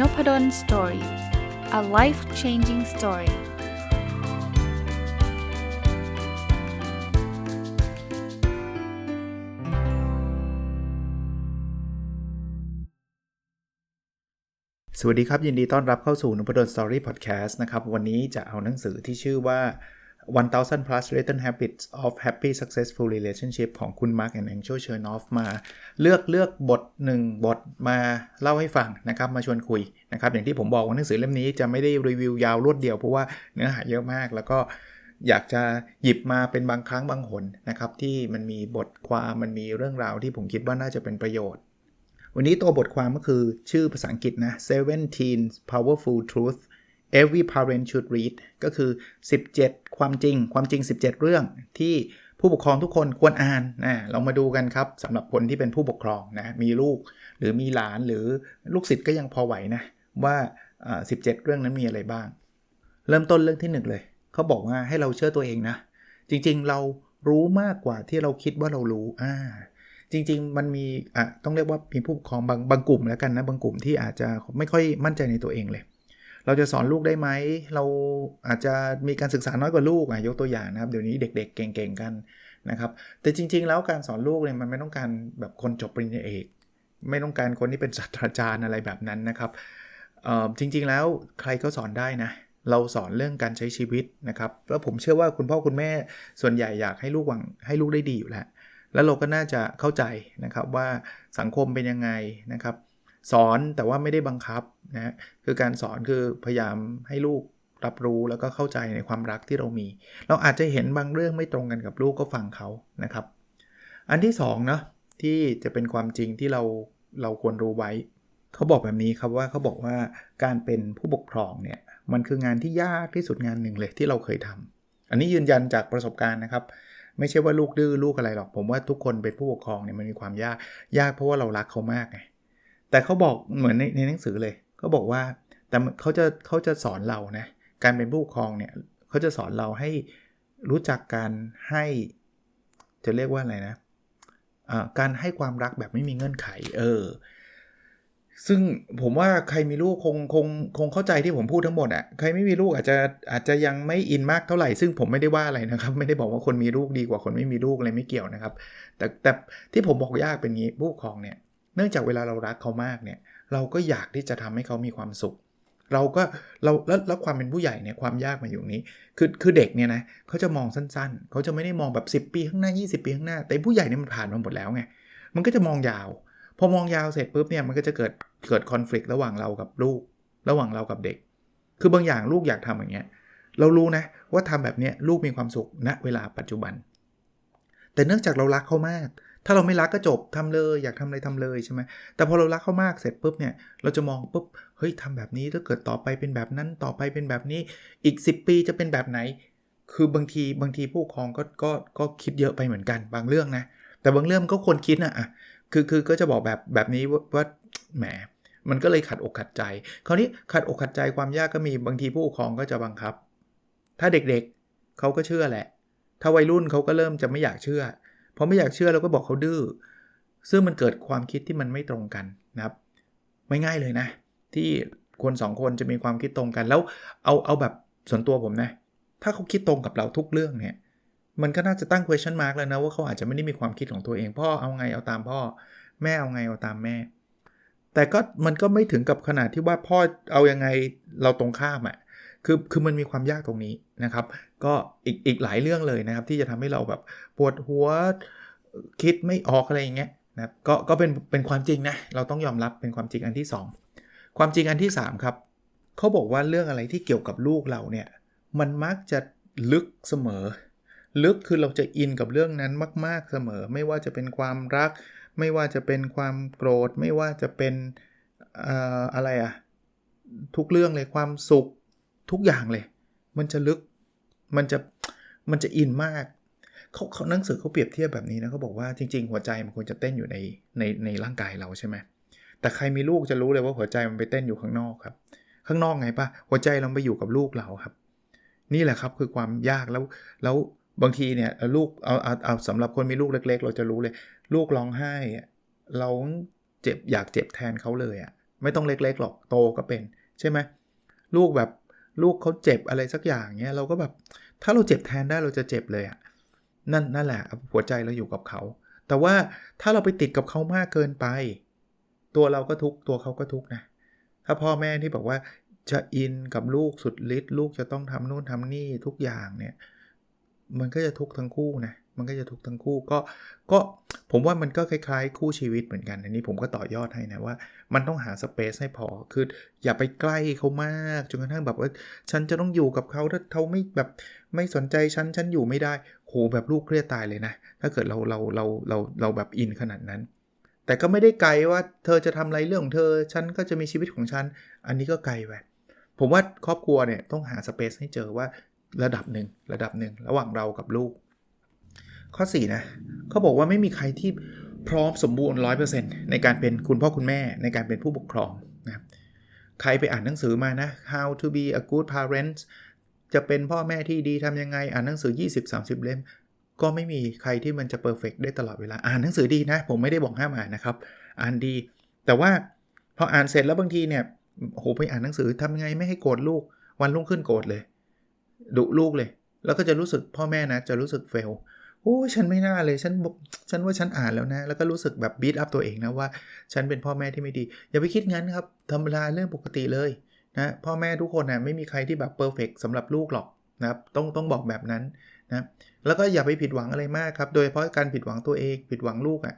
n o p ด d o สตอรี่ a life changing story สวัสดีครับ ยินดีต้อนรับเข้าสู่นพดลสตอรี่พอดแคสต์นะครับ วันนี้จะเอาหนังสือที่ชื่อว่า 1000 plus written habits of happy successful relationship ของคุณ Mark and Angel Chernoff มาเลือกเลือกบทหนึ่งบทมาเล่าให้ฟังนะครับ มาชวนคุยนะครับ อย่างที่ผมบอกว่าหนังสือเล่มนี้จะไม่ได้รีวิวยาวรวดเดียว เพราะว่าเนื้อหาเยอะมากแล้วก็อยากจะหยิบมาเป็นบางครั้งบางหนนะครับ ที่มันมีบทความมันมีเรื่องราวที่ผมคิดว่าน่าจะเป็นประโยชน์ วันนี้ตัวบทความก็คือชื่อภาษาอังกฤษนะ 17 powerful truths every parent should read ก็คือ 17 ความจริง ความจริง 17 เรื่องที่ผู้ปกครองทุกคนควรอ่านนะเรามาดูกันครับสำหรับคนที่เป็นผู้ปกครองนะมีลูกหรือมีหลานหรือลูกศิษย์ก็ยังพอไหวนะ ว่า17 เรื่องนั้นมีอะไรบ้าง เริ่มต้นเรื่องที่ 1 เลย เขาบอกว่าให้เราเชื่อตัวเองนะ จริงๆเรารู้มากกว่าที่เราคิดว่าเรารู้อ่าจริง ๆ มันมีอะต้องเรียกว่ามีผู้ปกครองบางบางกลุ่มแล้วกันนะบางกลุ่มที่อาจจะไม่ค่อยมั่นใจในตัวเองเลย เราจะสอนลูกได้ไหม เราอาจจะมีการศึกษาน้อยกว่าลูกอะยกตัวอย่างนะครับ เดี๋ยวนี้เด็กๆ เก่งๆกันนะครับ แต่จริง ๆ แล้วการสอนลูกเนี่ยมันไม่ต้องการแบบคนจบปริญญาเอก ไม่ต้องการคนที่เป็นศาสตราจารย์อะไรแบบนั้นนะครับจริงๆแล้วใครก็สอนได้นะ เราสอนเรื่องการใช้ชีวิตนะครับ แล้วผมเชื่อว่าคุณพ่อคุณแม่ส่วนใหญ่อยากให้ลูกหวังให้ลูกได้ดีอยู่แล้ว แล้วเราก็น่าจะเข้าใจนะครับว่าสังคมเป็นยังไงนะครับ สอนแต่ว่าไม่ได้บังคับนะคือการสอนคือพยายามให้ลูกรับรู้แล้วก็เข้าใจในความรักที่เรามี เราอาจจะเห็นบางเรื่องไม่ตรงกันกับลูกก็ฟังเขานะครับ อันที่2เนาะที่จะเป็นความจริงที่เราเราควรรู้ไว้ เขาบอกแบบนี้ครับว่าเขาบอกว่าการเป็นผู้ปกครองเนี่ยมันคืองานที่ยากที่สุดงานหนึ่งเลยที่เราเคยทำอันนี้ยืนยันจากประสบการณ์นะครับ ไม่ใช่ว่าลูกดื้อลูกอะไรหรอก ผมว่าทุกคนเป็นผู้ปกครองเนี่ยมันมีความยากยากเพราะว่าเรารักเขามากไง แต่เขาบอกเหมือนในในหนังสือเลยเขาบอกว่าแต่เขาจะเขาจะสอนเรานะการเป็นผู้ปกครองเนี่ยเขาจะสอนเราให้รู้จักการให้จะเรียกว่าอะไรนะะการให้ความรักแบบไม่มีเงื่อนไข เออ ซึ่งผมว่าใครมีลูกคงคงคงเข้าใจที่ผมพูดทั้งหมดอะ่ะ ใครไม่มีลูกอาจจะอาจจะยังไม่อินมากเท่าไหร่ ซึ่งผมไม่ได้ว่าอะไรนะครับ ไม่ได้บอกว่าคนมีลูกดีกว่าคนไม่มีลูกอะไรไม่เกี่ยวนะครับ แต่แต่ที่ผมบอกยากเป็นงี้ผู้ปกครองเนี่ย เนื่องจากเวลาเรารักเขามากเนี่ย เราก็อยากที่จะทำให้เขามีความสุข เราก็เราแล้วแล้วความเป็นผู้ใหญ่เนี่ยความยากมาอยู่นี้ คือคือเด็กเนี่ยนะเขาจะมองสั้นๆ เขาจะไม่ได้มองแบบ 10 ปีข้างหน้า 20 ปีข้างหน้า แต่ผู้ใหญ่เนี่ยมันผ่านมาหมดแล้วไง มันก็จะมองยาว พอมองยาวเสร็จปุ๊บเนี่ยมันก็จะเกิดเกิดคอน FLICT ระหว่างเรากับลูก ระหว่างเรากับเด็ก คือบางอย่างลูกอยากทำอย่างเงี้ย เรารู้นะว่าทำแบบเนี้ยลูกมีความสุขณเวลาปัจจุบัน แต่เนื่องจากเรารักเขามาก ถ้าเราไม่รักก็จบทำเลยอยากทำอะไรทำเลยใช่ไหมแต่พอเรารักเขามากเสร็จปุ๊บเนี่ยเราจะมองปุ๊บเฮ้ยทำแบบนี้ถ้าเกิดต่อไปเป็นแบบนั้นต่อไปเป็นแบบนี้อีก 10 ปีจะเป็นแบบไหน คือบางทีบางทีผู้ปกครองก็ก็ก็คิดเยอะไปเหมือนกันบางเรื่องนะแต่บางเรื่องก็ควรคิดนะอะคือคือก็จะบอกแบบแบบนี้ว่าแหมมันก็เลยขัดอกขัดใจ คราวนี้ขัดอกขัดใจความยากก็มีบางทีผู้ปกครองก็จะบังคับ ถ้าเด็กๆเเขาก็เชื่อแหละ ถ้าวัยรุ่นเขาก็เริ่มจะไม่อยากเชื่อ พอไม่อยากเชื่อเราก็บอกเขาดื้อซึ่งมันเกิดความคิดที่มันไม่ตรงกันนะครับไม่ง่ายเลยนะ ที่คนสองคนจะมีความคิดตรงกัน แล้วเอาเอาแบบส่วนตัวผมนะ ถ้าเขาคิดตรงกับเราทุกเรื่องเนี่ยมันก็น่าจะตั้ง question mark แล้วนะว่าเขาอาจจะไม่ได้มีความคิดของตัวเองพ่อเอาไงเอาตามพ่อ แม่เอาไงเอาตามแม่ แต่ก็มันก็ไม่ถึงกับขนาดที่ว่าพ่อเอายังไงเราตรงข้ามอะ่ะ คือคือมันมีความยากตรงนี้นะครับ ก็อีกอีกหลายเรื่องเลยนะครับ ที่จะทำให้เราแบบปวดหัวคิดไม่ออกอะไรอย่างเงี้ยนะก็ก็เป็นเป็นความจริงนะเราต้องยอมรับเป็นความจริงอันที่ 2 ความจริงอันที่ 3 ครับเขาบอกว่าเรื่องอะไรที่เกี่ยวกับลูกเราเนี่ยมันมักจะลึกเสมอ ลึกคือเราจะอินกับเรื่องนั้นมาก ๆเสมอ ไม่ว่าจะเป็นความรัก ไม่ว่าจะเป็นความโกรธ ไม่ว่าจะเป็นอะไรอะทุกเรื่องเลยความสุข ทุกอย่างเลย มันจะลึก มันจะ มันจะอินมากเขาเขาหนังสือเขาเปรียบเทียบแบบนี้นะเขาบอกว่าจริง ๆ หัวใจมันควรจะเต้นอยู่ในในในร่างกายเราใช่ไหมแต่ใครมีลูกจะรู้เลยว่าหัวใจมันไปเต้นอยู่ข้างนอกครับ ข้างนอกไงปะหัวใจเราไปอยู่กับลูกเราครับ นี่แหละครับคือความยากแล้วแล้วบางทีเนี่ยลูกเอาเอาเอาสำหรับคนมีลูกเล็ก ๆ เราจะรู้เลย ลูกร้องไห้เราเจ็บอยากเจ็บแทนเขาเลยอะไม่ต้องเล็ก ๆ หรอกโตก็เป็น ใช่ไหมลูกแบบ ลูกเขาเจ็บอะไรสักอย่างเงี้ยเราก็แบบถ้าเราเจ็บแทนได้เราจะเจ็บเลยอะ่ะนั่นนั่นแหละหัวใจเราอยู่กับเขา แต่ว่าถ้าเราไปติดกับเขามากเกินไป ตัวเราก็ทุกตัวเขาก็ทุกนะถ้าพ่อแม่ที่บอกว่าจะอินกับลูกสุดฤทธิ์ลูกจะต้องทำนู่นทำนี่ทุกอย่างเนี่ย มันก็จะทุกทั้งคู่นะ มันก็จะทุกทั้งคู่ก็ก็ผมว่ามันก็คล้ายๆ คู่ชีวิตเหมือนกันอันนี้ผมก็ต่อยอดให้นะว่า มันต้องหาสเปซให้พอคืออย่าไปใกล้เขามากจนกระทั่งแบบว่า ฉันจะต้องอยู่กับเขาถ้าเขาไม่แบบไม่สนใจฉันฉันอยู่ไม่ได้โหแบบลูกเครียดตายเลยนะ ถ้าเกิดเราเราเราเราเราแบบอินขนาดนั้น แต่ก็ไม่ได้ไกลว่าเธอจะทำอะไรเรื่องของเธอฉันก็จะมีชีวิตของฉัน อันนี้ก็ไกลไปผมว่าครอบครัวเนี่ยต้องหาสเปซให้เจอว่าระดับหนึ่งระดับหนึ่งระหว่างเรากับลูก ข้อ 4 นะเขาบอกว่าไม่มีใครที่พร้อมสมบูรณ์ 100%ในการเป็นคุณพ่อคุณแม่ในการเป็นผู้ปกครองนะใครไปอ่านหนังสือมานะ How to be a good parent จะเป็นพ่อแม่ที่ดีทำยังไงอ่านหนังสือ 20-30 เล่ม ก็ไม่มีใครที่มันจะเพอร์เฟกได้ตลอดเวลา อ่านหนังสือดีนะ ผมไม่ได้บอกห้ามอ่านนะครับ อ่านดี แต่ว่าพออ่านเสร็จแล้วบางทีเนี่ยโหไปอ่านหนังสือทำยังไงไม่ให้โกรธลูก วันรุ่งขึ้นโกรธเลยดุลูกเลย แล้วก็จะรู้สึกพ่อแม่นะจะรู้สึกเฟล โอ้ฉันไม่น่าเลยฉันฉันว่าฉันอ่านแล้วนะ แล้วก็รู้สึกแบบบีทอัพตัวเองนะว่า ฉันเป็นพ่อแม่ที่ไม่ดี อย่าไปคิดงั้นครับธรรมดาเรื่องปกติเลยนะพ่อแม่ทุกคนนะไม่มีใครที่แบบเพอร์เฟกสำหรับลูกหรอกนะครับต้องต้องบอกแบบนั้นนะแล้วก็อย่าไปผิดหวังอะไรมากครับ โดยเฉพาะการผิดหวังตัวเอง ผิดหวังลูกอะ่ะ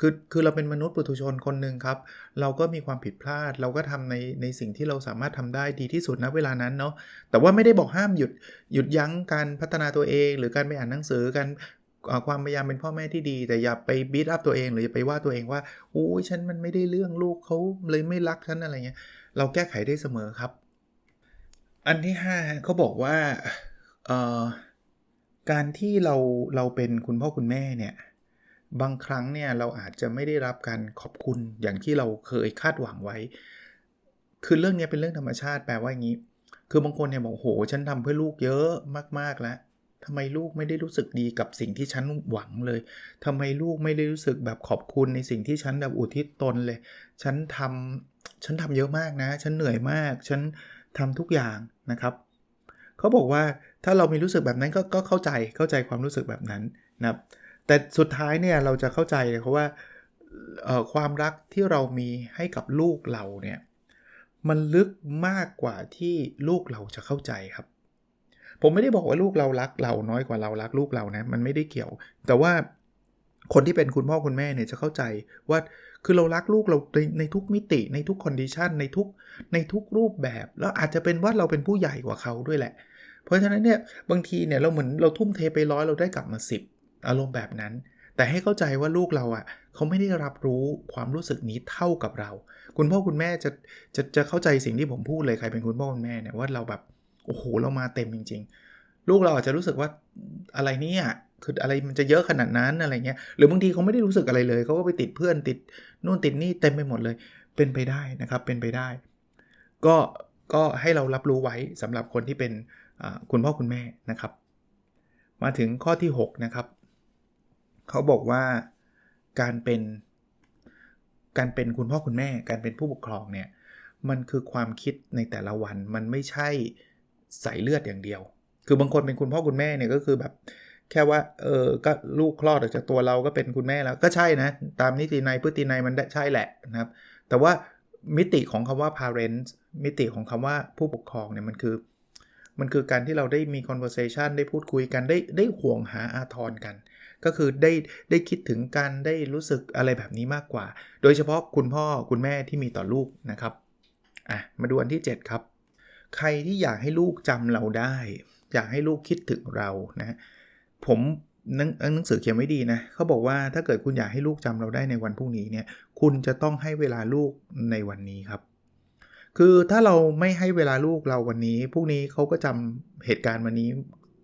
คือคือเราเป็นมนุษย์ปุถุชนคนหนึ่งครับ เราก็มีความผิดพลาด เราก็ทำในในสิ่งที่เราสามารถทำได้ดีที่สุดณเวลานั้นเนาะแต่ว่าไม่ได้บอกห้ามหยุดหยุดยั้งการพัฒนาตัวเอง หรือการไปอ่านหนังสือการ ความพยายามเป็นพ่อแม่ที่ดี แต่อย่าไปบีทอัพตัวเองหรืออย่าไปว่าตัวเองว่าโอ้ยฉันมันไม่ได้เรื่องลูกเขาเลยไม่รักฉันอะไรเงี้ยเราแก้ไขได้เสมอครับ อันที่5เขาบอกว่าการที่เราเราเป็นคุณพ่อคุณแม่เนี่ยบางครั้งเนี่ยเราอาจจะไม่ได้รับการขอบคุณอย่างที่เราเคยคาดหวังไว้ คือเรื่องนี้เป็นเรื่องธรรมชาติแปลว่าอย่างนี้ คือบางคนเนี่ยบอกโห ฉันทำเพื่อลูกเยอะมากๆแล้ว ทำไมลูกไม่ได้รู้สึกดีกับสิ่งที่ฉันหวังเลยทำไมลูกไม่ได้รู้สึกแบบขอบคุณในสิ่งที่ฉันแบบอุทิศตนเลย ฉันทำฉันทำเยอะมากนะ ฉันเหนื่อยมาก ฉันทำทุกอย่างนะครับ เขาบอกว่าถ้าเรามีรู้สึกแบบนั้นก็ก็เข้าใจเข้าใจความรู้สึกแบบนั้นนะครับแต่สุดท้ายเนี่ยเราจะเข้าใจเลยเพราะว่าความรักที่เรามีให้กับลูกเราเนี่ยมันลึกมากกว่าที่ลูกเราจะเข้าใจครับ ผมไม่ได้บอกว่าลูกเรารักเราน้อยกว่าเรารักลูกเรานะ มันไม่ได้เกี่ยว แต่ว่าคนที่เป็นคุณพ่อคุณแม่เนี่ยจะเข้าใจว่าคือเรารักลูกเราในในทุกมิติในทุกคอนดิชันในทุกในทุกรูปแบบ แล้วอาจจะเป็นว่าเราเป็นผู้ใหญ่กว่าเขาด้วยแหละ เพราะฉะนั้นเนี่ยบางทีเนี่ยเราเหมือนเราทุ่มเทไปร้อยเราได้กลับมา 10 อารมณ์แบบนั้น แต่ให้เข้าใจว่าลูกเราอะ่ะเขาไม่ได้รับรู้ความรู้สึกนี้เท่ากับเรา คุณพ่อคุณแม่จะจะจะเข้าใจสิ่งที่ผมพูดเลยใครเป็นคุณพ่อคุณแม่เนี่ยว่าเราแบบ โอ้โหเรามาเต็มจริง ๆ ลูกเราอาจจะรู้สึกว่าอะไรเนี่ยคืออะไรมันจะเยอะขนาดนั้นอะไรเงี้ยหรือบางทีเขาไม่ได้รู้สึกอะไรเลยเขาก็ไปติดเพื่อนติดนู่นติดนี่เต็มไปหมดเลยเป็นไปได้นะครับเป็นไปได้ ก็ก็ให้เรารับรู้ไว้สำหรับคนที่เป็นคุณพ่อคุณแม่นะครับ มาถึงข้อที่ 6 นะครับเขาบอกว่าการเป็นการเป็นคุณพ่อคุณแม่ การเป็นผู้ปกครองเนี่ยมันคือความคิดในแต่ละวันมันไม่ใช่ ใส่เลือดอย่างเดียว คือบางคนเป็นคุณพ่อคุณแม่เนี่ยก็คือแบบ แค่ว่าเออก็ลูกคลอดออกจากตัวเราก็เป็นคุณแม่แล้วก็ใช่นะ ตามนิตินัยพฤตินัยมันได้ใช่แหละนะครับ แต่ว่ามิติของคำว่า parents มิติของคำว่าผู้ปกครองเนี่ยมันคือ มันคือการที่เราได้มี conversation ได้พูดคุยกันได้ได้ห่วงหาอาทรกัน ก็คือได้ได้คิดถึงกันได้รู้สึกอะไรแบบนี้มากกว่า โดยเฉพาะคุณพ่อคุณแม่ที่มีต่อลูกนะครับอะมาดูอันที่ 7 ครับ ใครที่อยากให้ลูกจำเราได้ อยากให้ลูกคิดถึงเรานะผมหนังสือเขียนไว้ดีนะเขาบอกว่าถ้าเกิดคุณอยากให้ลูกจำเราได้ในวันพรุ่งนี้เนี่ย คุณจะต้องให้เวลาลูกในวันนี้ครับ คือถ้าเราไม่ให้เวลาลูกเราวันนี้พรุ่งนี้เขาก็จำเหตุการณ์วันนี้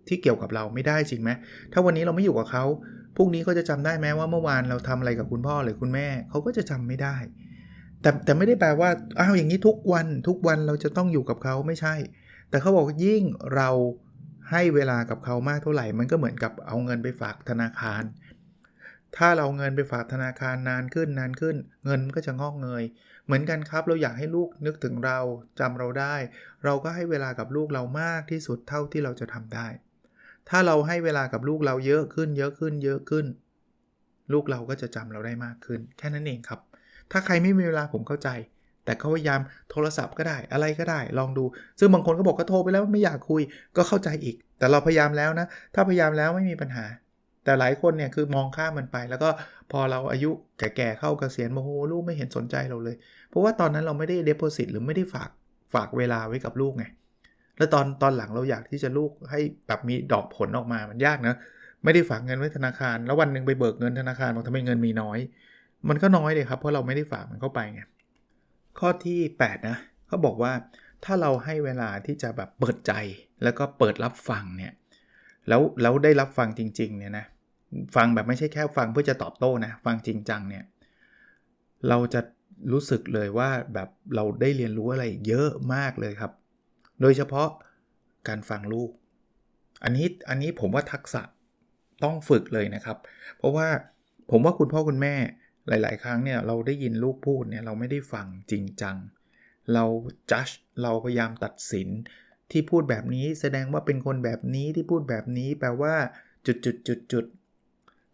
ที่เกี่ยวกับเราไม่ได้จริงไหมถ้าวันนี้เราไม่อยู่กับเขาพรุ่งนี้เขาจะจำได้ไหมว่าเมื่อวานเราทำอะไรกับคุณพ่อหรือคุณแม่เขาก็จะจำไม่ได้ แต่แต่ไม่ได้แปลว่าอ้าวอย่างนี้ทุกวันทุกวันเราจะต้องอยู่กับเขาไม่ใช่ แต่เขาบอกยิ่งเราให้เวลากับเขามากเท่าไหร่ มันก็เหมือนกับเอาเงินไปฝากธนาคาร ถ้าเราเงินไปฝากธนาคารนานขึ้นนานขึ้น เงินมันก็จะงอกเงย เหมือนกันครับเราอยากให้ลูกนึกถึงเราจำเราได้ เราก็ให้เวลากับลูกเรามากที่สุดเท่าที่เราจะทำได้ ถ้าเราให้เวลากับลูกเราเยอะขึ้น เยอะขึ้นเยอะขึ้น ลูกเราก็จะจำเราได้มากขึ้น แค่นั้นเองครับ ถ้าใครไม่มีเวลาผมเข้าใจ แต่เขาพยายามโทรศัพท์ก็ได้อะไรก็ได้ ลองดู ซึ่งบางคนก็บอกก็โทรไปแล้วไม่อยากคุยก็เข้าใจอีก แต่เราพยายามแล้วนะ ถ้าพยายามแล้วไม่มีปัญหา แต่หลายคนเนี่ยคือมองข้ามมันไป แล้วก็พอเราอายุแก่ๆเข้าเกษียณโอ้โหลูกไม่เห็นสนใจเราเลย เพราะว่าตอนนั้นเราไม่ได้เด p o s i t หรือไม่ได้ฝากฝากเวลาไว้กับลูกไงแล้วตอนตอนหลังเราอยากที่จะลูกให้แบบมีดอกผลออกมามันยากนะไม่ได้ฝากเงินไว้ธนาคาร แล้ววันหนึ่งไปเบิกเงินธนาคารบอกทำไมเงินมีน้อย มันก็น้อยเลยครับ เพราะเราไม่ได้ฝากมันเข้าไปไงข้อที่ 8 นะเขาบอกว่าถ้าเราให้เวลาที่จะแบบเปิดใจแล้วก็เปิดรับฟังเนี่ยแล้วแล้วได้รับฟังจริงๆเนี่ยนะฟังแบบไม่ใช่แค่ฟังเพื่อจะตอบโต้นะฟังจริงจังเนี่ยเราจะรู้สึกเลยว่าแบบเราได้เรียนรู้อะไรเยอะมากเลยครับ โดยเฉพาะการฟังลูก อันนี้อันนี้ผมว่าทักษะต้องฝึกเลยนะครับ เพราะว่าผมว่าคุณพ่อคุณแม่ หลาย ๆ ครั้งเนี่ยเราได้ยินลูกพูดเนี่ยเราไม่ได้ฟังจริงจัง เราจัดเราพยายามตัดสิน ที่พูดแบบนี้แสดงว่าเป็นคนแบบนี้ที่พูดแบบนี้แปลว่าจุดจุดจุดจุด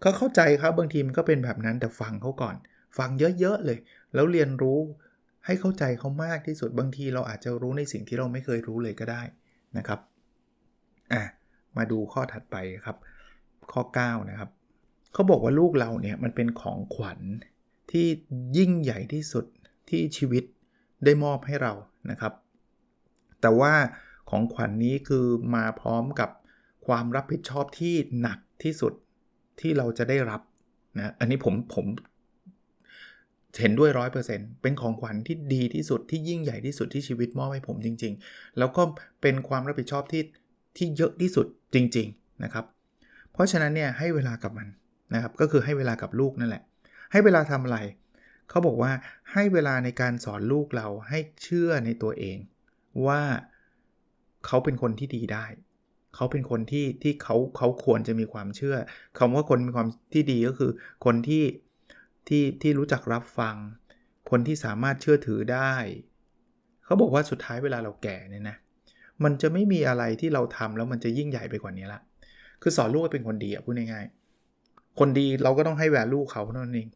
เขาเข้าใจครับบางทีมันก็เป็นแบบนั้นแต่ฟังเขาก่อน ฟังเยอะ ๆ เลย แล้วเรียนรู้ให้เข้าใจเขามากที่สุดบางทีเราอาจจะรู้ในสิ่งที่เราไม่เคยรู้เลยก็ได้นะครับอะมาดูข้อถัดไปครับ ข้อ 9 นะครับ เขาบอกว่าลูกเราเนี่ยมันเป็นของขวัญที่ยิ่งใหญ่ที่สุดที่ชีวิตได้มอบให้เรานะครับ แต่ว่าของขวัญนนี้คือมาพร้อมกับความรับผิดชอบที่หนักที่สุดที่เราจะได้รับนะอันนี้ผมผมเห็นด้วยร้อยเปอร์เซ็นต์เป็นของขวัญที่ดีที่สุดที่ยิ่งใหญ่ที่สุดที่ชีวิตมอบให้ผมจริง ๆ แล้วก็เป็นความรับผิดชอบที่ที่เยอะที่สุดจริง ๆนะครับ เพราะฉะนั้นเนี่ยให้เวลากับมัน นะครับก็คือให้เวลากับลูกนั่นแหละ ให้เวลาทำอะไรเขาบอกว่าให้เวลาในการสอนลูกเราให้เชื่อในตัวเอง ว่าเขาเป็นคนที่ดีได้ เขาเป็นคนที่ที่เขาเขาควรจะมีความเชื่อคำว่าคนมีความที่ดีก็คือคนที่ที่ที่รู้จักรับฟัง คนที่สามารถเชื่อถือได้ เขาบอกว่าสุดท้ายเวลาเราแก่เนี่ยนะมันจะไม่มีอะไรที่เราทำแล้วมันจะยิ่งใหญ่ไปกว่านี้ละคือสอนลูกให้เป็นคนดีอะพูดง่ายๆ คนดีเราก็ต้องให้แวลูเขาเท่านั้นเอง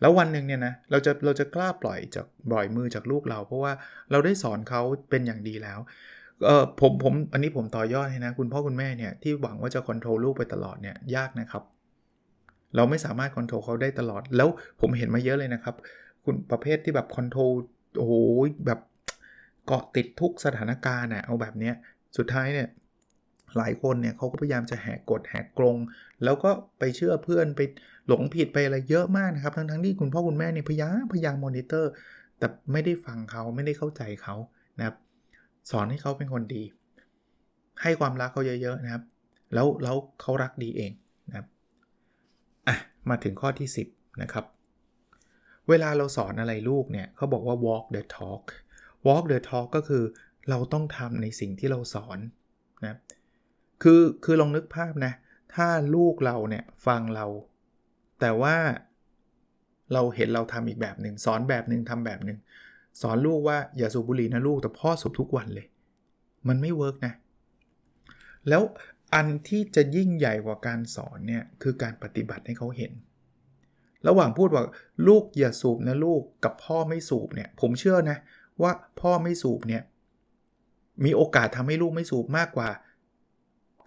แล้ววันหนึ่งเนี่ยนะเราจะเราจะกล้าปล่อยจากปล่อยมือจากลูกเรา เพราะว่าเราได้สอนเขาเป็นอย่างดีแล้วเออผมผมอันนี้ผมต่อยอดให้นะ คุณพ่อคุณแม่เนี่ยที่หวังว่าจะควบคุมลูกไปตลอดเนี่ยยากนะครับ เราไม่สามารถควบคุมเขาได้ตลอด แล้วผมเห็นมาเยอะเลยนะครับ คุณประเภทที่แบบควบคุมโอ้โหแบบเกาะติดทุกสถานการณ์นะเอาแบบเนี้ยสุดท้ายเนี่ย หลายคนเนี่ยเขาก็พยายามจะแหกกฎแหกกรงแล้วก็ไปเชื่อเพื่อนไปหลงผิดไปอะไรเยอะมากนะครับ ทั้งทั้งที่คุณพ่อคุณแม่เนี่ยพยายามพยายามมอนิเตอร์ แต่ไม่ได้ฟังเขาไม่ได้เข้าใจเขานะครับ สอนให้เขาเป็นคนดี ให้ความรักเขาเยอะๆนะครับ แล้วแล้วเขารักดีเองนะครับอะมาถึงข้อที่ 10 นะครับ เวลาเราสอนอะไรลูกเนี่ยเขาบอกว่า walk the talk walk the talk ก็คือเราต้องทำในสิ่งที่เราสอนนะ คือคือลองนึกภาพนะ ถ้าลูกเราเนี่ยฟังเรา แต่ว่าเราเห็นเราทำอีกแบบหนึ่งสอนแบบหนึ่งทำแบบหนึ่งสอนลูกว่าอย่าสูบบุหรี่นะลูกแต่พ่อสูบทุกวันเลย มันไม่เวิร์กนะ แล้วอันที่จะยิ่งใหญ่กว่าการสอนเนี่ยคือการปฏิบัติให้เขาเห็น ระหว่างพูดว่าลูกอย่าสูบนะลูกกับพ่อไม่สูบเนี่ย ผมเชื่อนะว่าพ่อไม่สูบเนี่ยมีโอกาสทำให้ลูกไม่สูบมากกว่า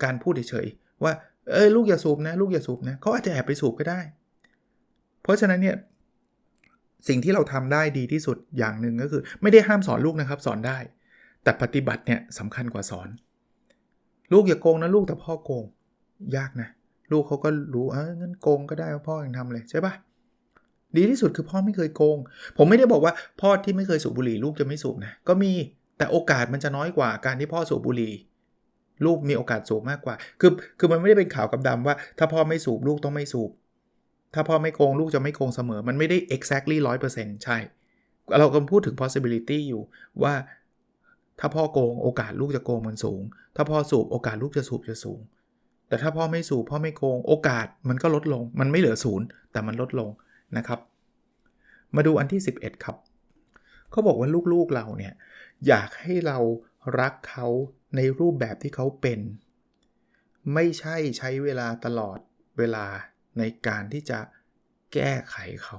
การพูดเฉยๆว่าเอ้ยลูกอย่าสูบนะลูกอย่าสูบนะเขาอาจจะแอบไปสูบก็ได้ เพราะฉะนั้นเนี่ยสิ่งที่เราทำได้ดีที่สุดอย่างหนึ่งก็คือ ไม่ได้ห้ามสอนลูกนะครับ สอนได้ แต่ปฏิบัติเนี่ยสำคัญกว่าสอน ลูกอย่าโกงนะลูกแต่พ่อโกง ยากนะ ลูกเขาก็รู้เอองั้นโกงก็ได้พ่อยังทำเลยใช่ปะดีที่สุดคือพ่อไม่เคยโกง ผมไม่ได้บอกว่าพ่อที่ไม่เคยสูบบุหรี่ลูกจะไม่สูบนะก็มีแต่โอกาสมันจะน้อยกว่าการที่พ่อสูบบุหรี่ ลูกมีโอกาสสูบมากกว่า คือคือมันไม่ได้เป็นข่าวกับดำว่า ถ้าพ่อไม่สูบลูกต้องไม่สูบ ถ้าพ่อไม่โกงลูกจะไม่โกงเสมอ มันไม่ได้ exactly 100%ใช่ เรากำลังพูดถึง possibility อยู่ว่าถ้าพ่อโกงโอกาสลูกจะโกงมันสูง ถ้าพ่อสูบโอกาสลูกจะสูบจะสูง แต่ถ้าพ่อไม่สู่พ่อไม่โกงโอกาสมันก็ลดลง มันไม่เหลือศูนย์แต่มันลดลงนะครับ มาดูอันที่ 11 ครับ เขาบอกว่าลูกๆเราเนี่ยอยากให้เรา รักเขาในรูปแบบที่เขาเป็น ไม่ใช่ใช้เวลาตลอดเวลาในการที่จะแก้ไขเขา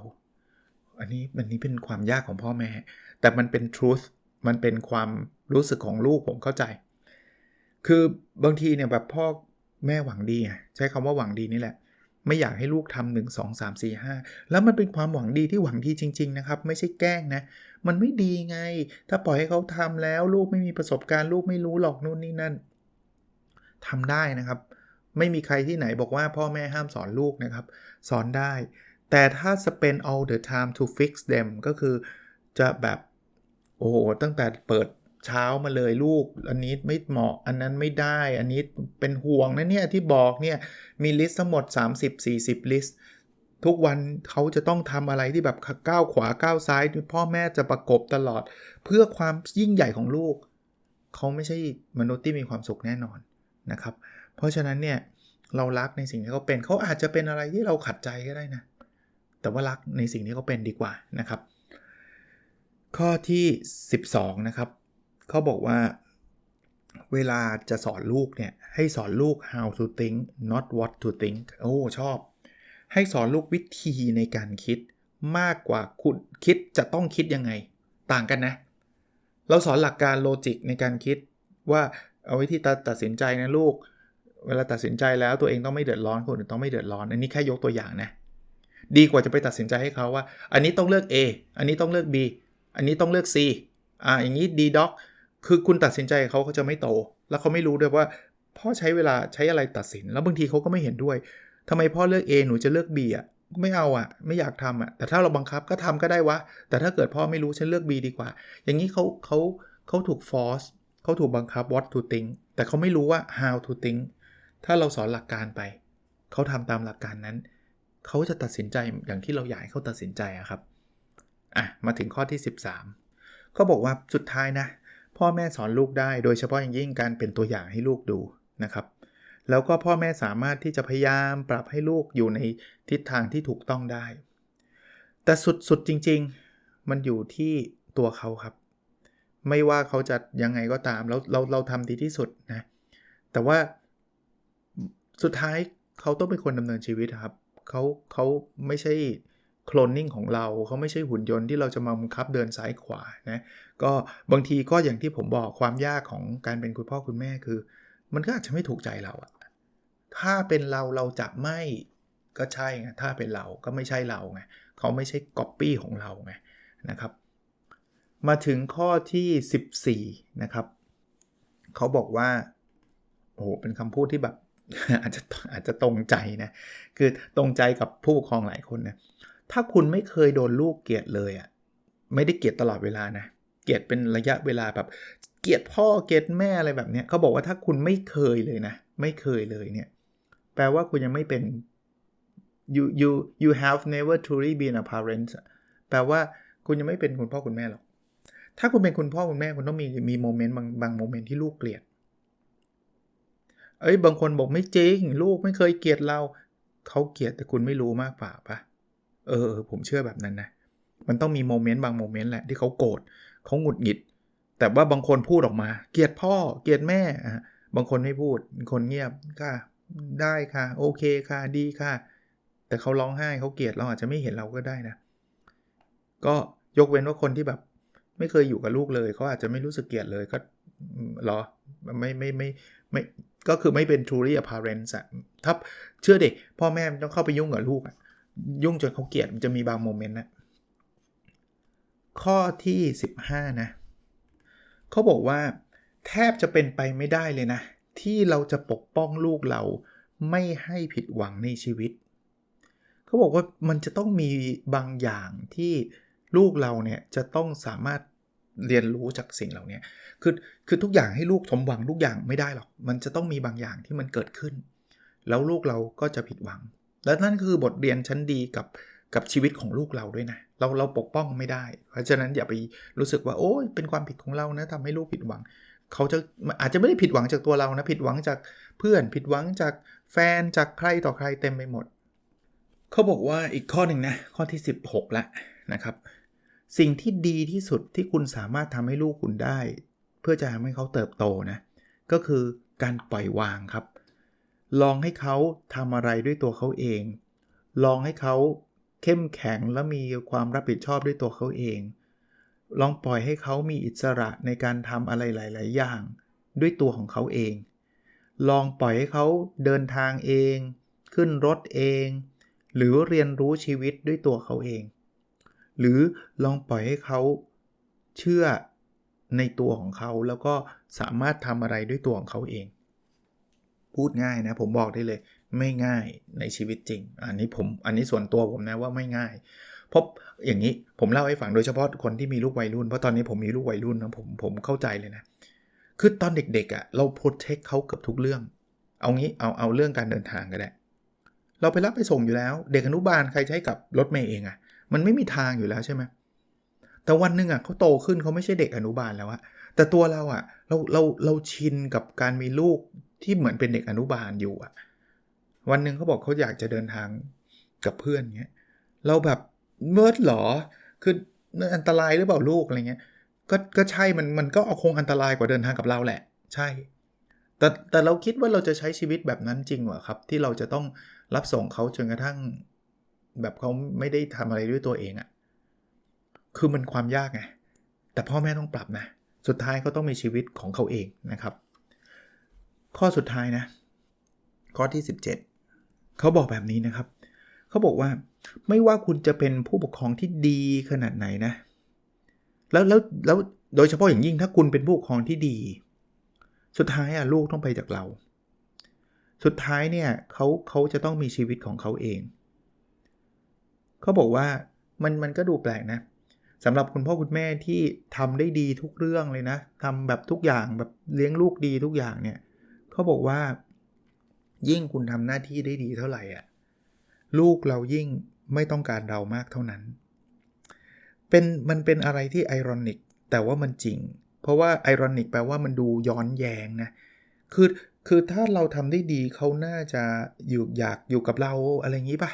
อันนี้มันนี้เป็นความยากของพ่อแม่ แต่มันเป็น truth มันเป็นความรู้สึกของลูกผมเข้าใจ คือบางทีเนี่ยแบบพ่อแม่หวังดีใช้คำว่าหวังดีนี่แหละ ไม่อยากให้ลูกทำหนึ่งสองสามสี่ห้าแล้วมันเป็นความหวังดีที่หวังดีจริง ๆ นะครับ ไม่ใช่แกล้งนะ มันไม่ดีไง ถ้าปล่อยให้เขาทำแล้วลูกไม่มีประสบการณ์ลูกไม่รู้หรอกนู่นนี่นั่นทำได้นะครับ ไม่มีใครที่ไหนบอกว่าพ่อแม่ห้ามสอนลูกนะครับ สอนได้ แต่ถ้า spend all the time to fix them ก็คือจะแบบโอ้โหตั้งแต่เปิดเช้ามาเลยลูก อันนี้ไม่เหมาะอันนั้นไม่ได้ อันนี้เป็นห่วงนะเนี่ยที่บอกเนี่ยมีลิสต์ทั้งหมด 30-40 ลิสต์ ทุกวันเขาจะต้องทำอะไรที่แบบก้าวขวาก้าวซ้าย พ่อแม่จะประกบตลอด เพื่อความยิ่งใหญ่ของลูก เขาไม่ใช่มนุษย์ที่มีความสุขแน่นอนนะครับ เพราะฉะนั้นเนี่ยเรารักในสิ่งที่เขาเป็นเขาอาจจะเป็นอะไรที่เราขัดใจก็ได้นะ แต่ว่ารักในสิ่งที่เขาเป็นดีกว่านะครับ ข้อที่ 12 นะครับเขาบอกว่าเวลาจะสอนลูกเนี่ยให้สอนลูก how to think not what to think โอ้ชอบ ให้สอนลูกวิธีในการคิดมากกว่าคุณคิดจะต้องคิดยังไง ต่างกันนะ เราสอนหลักการโลจิกในการคิดว่าเอาไว้ที่ตัดสินใจนะลูก เวลาตัดสินใจแล้วตัวเองต้องไม่เดือดร้อนคนอื่นต้องไม่เดือดร้อน อันนี้แค่ยกตัวอย่างนะ ดีกว่าจะไปตัดสินใจให้เขาว่า อันนี้ต้องเลือก A อันนี้ต้องเลือก B อันนี้ต้องเลือก C อ่าอย่างนี้ D doc คือคุณตัดสินใจเขาเขาจะไม่โต แล้วเขาไม่รู้ด้วยว่าพ่อใช้เวลาใช้อะไรตัดสิน แล้วบางทีเขาก็ไม่เห็นด้วย ทำไมพ่อเลือก A หนูจะเลือก B อะไม่เอาอะ ไม่อยากทำอะ แต่ถ้าเราบังคับก็ทำก็ได้วะ แต่ถ้าเกิดพ่อไม่รู้ฉันเลือก B ดีกว่า อย่างนี้เขาเขาเขาถูก force เขาถูกบังคับ what to think แต่เขาไม่รู้ว่า how to think ถ้าเราสอนหลักการไป เขาทำตามหลักการนั้น เขาจะตัดสินใจอย่างที่เราอยากให้เขาตัดสินใจอะครับ อะ มาถึงข้อที่ 13เขาบอกว่าสุดท้ายนะ พ่อแม่สอนลูกได้ โดยเฉพาะอย่างยิ่งการเป็นตัวอย่างให้ลูกดูนะครับ แล้วก็พ่อแม่สามารถที่จะพยายามปรับให้ลูกอยู่ในทิศทางที่ถูกต้องได้ แต่สุดๆจริง ๆ มันอยู่ที่ตัวเขาครับ ไม่ว่าเขาจะยังไงก็ตามแล้วเราเราทำดีที่สุดนะแต่ว่าสุดท้ายเขาต้องเป็นคนดำเนินชีวิตครับเขาเขาไม่ใช่โคลนนิ่งของเราเขาไม่ใช่หุ่นยนต์ที่เราจะมาบังคับเดินซ้ายขวานะก็บางทีก็อย่างที่ผมบอกความยากของการเป็นคุณพ่อคุณแม่คือ มันก็อาจจะไม่ถูกใจเราอะ ถ้าเป็นเราเราจะไม่ก็ใช่ไงถ้าเป็นเราก็ไม่ใช่เราไงเขาไม่ใช่ก๊อปปี้ของเราไงนะครับ มาถึงข้อที่ 14 นะครับ เขาบอกว่าโอ้โหเป็นคำพูดที่แบบอาจจะอาจจะตรงใจนะ คือตรงใจกับผู้ปกครองหลายคนนะ ถ้าคุณไม่เคยโดนลูกเกลียดเลยอะ่ะ ไม่ได้เกลียดตลอดเวลานะ เกลียดเป็นระยะเวลาแบบ เกลียดพ่อเกลียดแม่อะไรแบบเนี้ยเขาบอกว่าถ้าคุณไม่เคยเลยนะ ไม่เคยเลยเนี่ย แปลว่าคุณยังไม่เป็น you you you have never truly been a parent แปลว่าคุณยังไม่เป็นคุณพ่อคุณแม่หรอก ถ้าคุณเป็นคุณพ่อคุณแม่คุณต้องมีมีโมเมนต์บางบางโมเมนต์ที่ลูกเกลียด เอ้ยบางคนบอกไม่จริง ลูกไม่เคยเกลียดเรา เขาเกลียดแต่คุณไม่รู้มากกว่าปะเออผมเชื่อแบบนั้นนะ มันต้องมีโมเมนต์บางโมเมนต์แหละที่เขาโกรธเขาหงุดหงิด แต่ว่าบางคนพูดออกมา เกลียดพ่อเกลียดแม่อะบางคนไม่พูดคนเงียบค่ะ ได้ค่ะ โอเคค่ะ ดีค่ะ แต่เขาร้องไห้เขาเกลียดเราอาจจะไม่เห็นเราก็ได้นะ ก็ยกเว้นว่าคนที่แบบ ไม่เคยอยู่กับลูกเลย เขาอาจจะไม่รู้สึกเกลียดเลยก็หรอไม่ไม่ไม่ไม่ก็คือไม่เป็น truly a parent อะถ้าเชื่อเด็กพ่อแม่ต้องเข้าไปยุ่งกับลูกอะยุ่งจนเขาเกลียดมันจะมีบางโมเมนต์นะข้อที่ 15 นะเขาบอกว่าแทบจะเป็นไปไม่ได้เลยนะ ที่เราจะปกป้องลูกเราไม่ให้ผิดหวังในชีวิต เขาบอกว่ามันจะต้องมีบางอย่างที่ลูกเราเนี่ยจะต้องสามารถเรียนรู้จากสิ่งเหล่านี้คือคือทุกอย่างให้ลูกสมหวังทุกอย่างไม่ได้หรอก มันจะต้องมีบางอย่างที่มันเกิดขึ้น แล้วลูกเราก็จะผิดหวัง และนั่นคือบทเรียนชั้นดีกับกับชีวิตของลูกเราด้วยนะ เราเราปกป้องไม่ได้ เพราะฉะนั้นอย่าไปรู้สึกว่าโอ้ยเป็นความผิดของเรานะทำให้ลูกผิดหวัง เขาจะอาจจะไม่ได้ผิดหวังจากตัวเรานะ ผิดหวังจากเพื่อน ผิดหวังจากแฟนจากใครต่อใครเต็มไปหมด เขาบอกว่าอีกข้อหนึ่งนะ ข้อที่ 16แล้วนะครับ สิ่งที่ดีที่สุดที่คุณสามารถทำให้ลูกคุณได้ เพื่อจะทำให้เขาเติบโตนะ ก็คือการปล่อยวางครับ ลองให้เขาทำอะไรด้วยตัวเขาเอง ลองให้เขาเข้มแข็งและมีความรับผิดชอบด้วยตัวเขาเอง ลองปล่อยให้เขามีอิสระในการทำอะไรหลาย ๆ อย่าง ด้วยตัวของเขาเอง ลองปล่อยให้เขาเดินทางเอง ขึ้นรถเอง หรือเรียนรู้ชีวิตด้วยตัวเขาเอง หรือลองปล่อยให้เขาเชื่อในตัวของเขาแล้วก็สามารถทำอะไรด้วยตัวของเขาเอง พูดง่ายนะผมบอกได้เลยไม่ง่ายในชีวิตจริง อันนี้ผมอันนี้ส่วนตัวผมนะว่าไม่ง่าย พราะอย่างนี้ผมเล่าให้ฟังโดยเฉพาะคนที่มีลูกวัยรุ่นเพราะตอนนี้ผมมีลูกวัยรุ่นนะผมผมเข้าใจเลยนะคือตอนเด็กๆอะ่ะเราโปรเทคเขาเกือบทุกเรื่อง เอางี้เอาเอาเรื่องการเดินทางก็ได้เราไปรับไปส่งอยู่แล้ว เด็กอนุบาลใครใช้กับรถเมย์เองอะ่ะมันไม่มีทางอยู่แล้วใช่ไหมแต่วันหนึ่งอะ่ะเขาโตขึ้นเขาไม่ใช่เด็กอนุบาลแล้วอะแต่ตัวเราอะ่ะเราเราเราชินกับการมีลูกที่เหมือนเป็นเด็กอนุบาลอยู่อะ่ะวันหนึ่งเขาบอกเขาอยากจะเดินทางกับเพื่อนเงี้ยเราแบบ เมิดหรอ คืออันตรายหรือเปล่าลูกอะไรเงี้ย ก็ก็ใช่มันมันก็คงอันตรายกว่าเดินทางกับเราแหละ ใช่ แต่แต่เราคิดว่าเราจะใช้ชีวิตแบบนั้นจริงเหรอครับ ที่เราจะต้องรับส่งเขาจนกระทั่ง แบบเขาไม่ได้ทำอะไรด้วยตัวเองอะ่ะคือมันความยากไงแต่พ่อแม่ต้องปรับนะ สุดท้ายเขาต้องมีชีวิตของเขาเองนะครับ ข้อสุดท้ายนะ ข้อที่ 17 เขาบอกแบบนี้นะครับ เขาบอกว่า ไม่ว่าคุณจะเป็นผู้ปกครองที่ดีขนาดไหนนะ แล้วแล้วแล้วโดยเฉพาะอย่างยิ่งถ้าคุณเป็นผู้ปกครองที่ดี สุดท้ายอะลูกต้องไปจากเรา สุดท้ายเนี่ยเขาเขาจะต้องมีชีวิตของเขาเอง เขาบอกว่ามันมันก็ดูแปลกนะสำหรับคุณพ่อคุณแม่ที่ทำได้ดีทุกเรื่องเลยนะทำแบบทุกอย่างแบบเลี้ยงลูกดีทุกอย่างเนี่ยเขาบอกว่ายิ่งคุณทำหน้าที่ได้ดีเท่าไหร่อะ ลูกเรายิ่งไม่ต้องการเรามากเท่านั้น เป็นมันเป็นอะไรที่ไอรอนิกแต่ว่ามันจริง เพราะว่าไอรอนิกแปลว่ามันดูย้อนแยงนะ คือคือถ้าเราทำได้ดีเขาน่าจะอยู่อยากอยู่กับเราอะไรอย่างนี้ปะ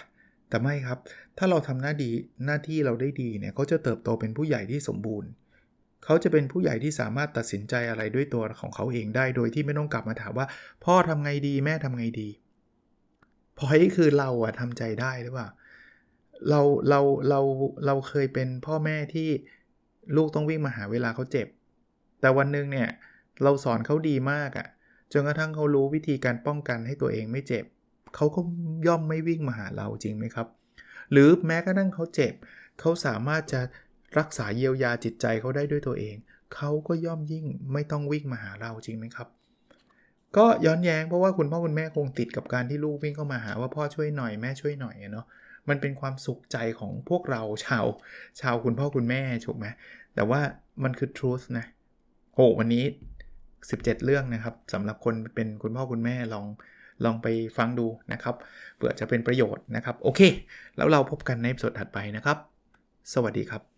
แต่ไม่ครับ ถ้าเราทำหน้าดีหน้าที่เราได้ดีเนี่ยเขาจะเติบโตเป็นผู้ใหญ่ที่สมบูรณ์ เขาจะเป็นผู้ใหญ่ที่สามารถตัดสินใจอะไรด้วยตัวของเขาเองได้ โดยที่ไม่ต้องกลับมาถามว่า พ่อทำไงดีแม่ทำไงดี พอยคือเราอะทำใจได้หรือเปล่าเราเราเราเราเคยเป็นพ่อแม่ที่ลูกต้องวิ่งมาหาเวลาเขาเจ็บ แต่วันหนึ่งเนี่ยเราสอนเขาดีมากอะจนกระทั่งเขารู้วิธีการป้องกันให้ตัวเองไม่เจ็บ เขาก็ย่อมไม่วิ่งมาหาเราจริงไหมครับ หรือแม้กระทั่งเขาเจ็บ เขาสามารถจะรักษาเยียวยาจิตใจเขาได้ด้วยตัวเอง เขาก็ย่อมยิ่งไม่ต้องวิ่งมาหาเราจริงไหมครับ ก็ย้อนแย้งเพราะว่าคุณพ่อคุณแม่คงติดกับการที่ลูกวิ่งเข้ามาหาว่าพ่อช่วยหน่อยแม่ช่วยหน่อยเนาะมันเป็นความสุขใจของพวกเราชาว ชาวคุณพ่อคุณแม่ถูกไหมแต่ว่ามันคือ truth นะโหวันนี้ 17 เรื่องนะครับสำหรับคนเป็นคุณพ่อคุณแม่ลองลองไปฟังดูนะครับเผื่อจะเป็นประโยชน์นะครับ โอเค แล้วเราพบกันในสดถัดไปนะครับ สวัสดีครับ